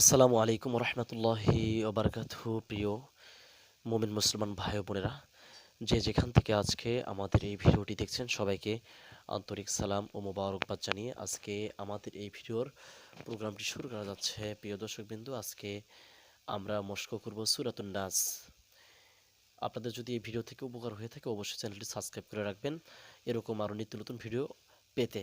আসসালামু আলাইকুম রহমতুল্লাহি ওবরাকাতু প্রিয় মোমিন মুসলমান ভাই বোনেরা। যে যেখান থেকে আজকে আমাদের এই ভিডিওটি দেখছেন, সবাইকে আন্তরিক সালাম ও মোবারকবাদ জানিয়ে আজকে আমাদের এই ভিডিওর প্রোগ্রামটি শুরু করা যাচ্ছে। প্রিয় দর্শকবিন্দু, আজকে আমরা মস্ক করব সুরাতুন নাস। আপনাদের যদি এই ভিডিও থেকে উপকার হয়ে থাকে, অবশ্যই চ্যানেলটি সাবস্ক্রাইব করে রাখবেন। এরকম আরও নিত্য নতুন ভিডিও পেতে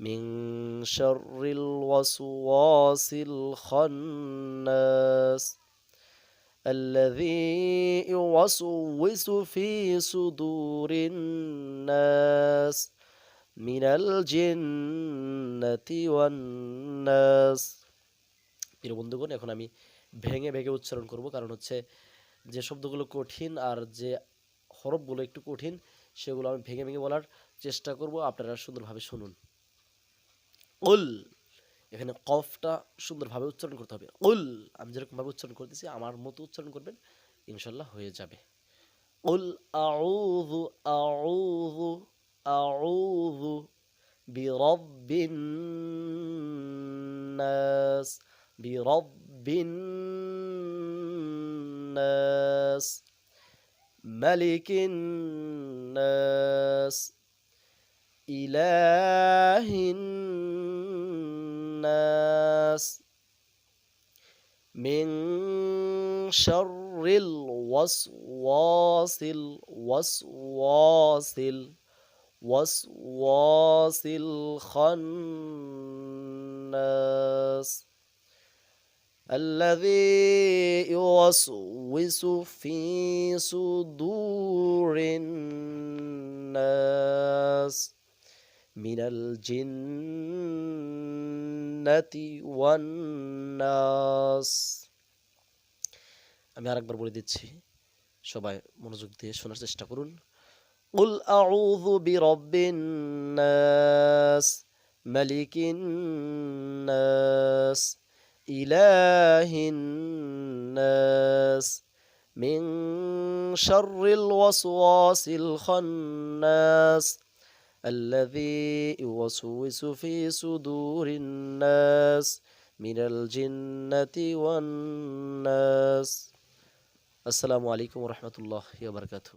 من شر الوسواس الخناس الذي يوسوس في صدور الناس من الجنة والناس প্রিয় বন্ধুগণ এখন আমি ভেঙে ভেঙে উচ্চারণ করব কারণ হচ্ছে যে শব্দগুলো কঠিন আর যে হরফগুলো একটু কঠিন সেগুলো আমি ভেঙে ভেঙে বলার চেষ্টা করব আপনারা সুন্দরভাবে শুনুন উল এখানে কফটা সুন্দরভাবে উচ্চারণ করতে হবে। উল আমি যেরকমভাবে উচ্চারণ করতেছি, আমার মতো উচ্চারণ করবেন, ইনশাল্লাহ হয়ে যাবে। উল আউযু আউযু আউযু বিরব্বিন নাস বিরব্বিন নাস, মালিকিন নাস। إله الناس من شر الوسواس الوسواس الوسواس الخناس الذي يوسوس في صدور الناس من الجنة والناس আমি আরেকবার বলে দিচ্ছি সবাই মনোযোগ দিয়ে শোনার চেষ্টা করুন قل أعوذ برب الناس ملك الناس إله الناس من شر الوسواس الخناس الذي يوسوس في صدور الناس من الجنة والناس. السلام عليكم ورحمة الله وبركاته.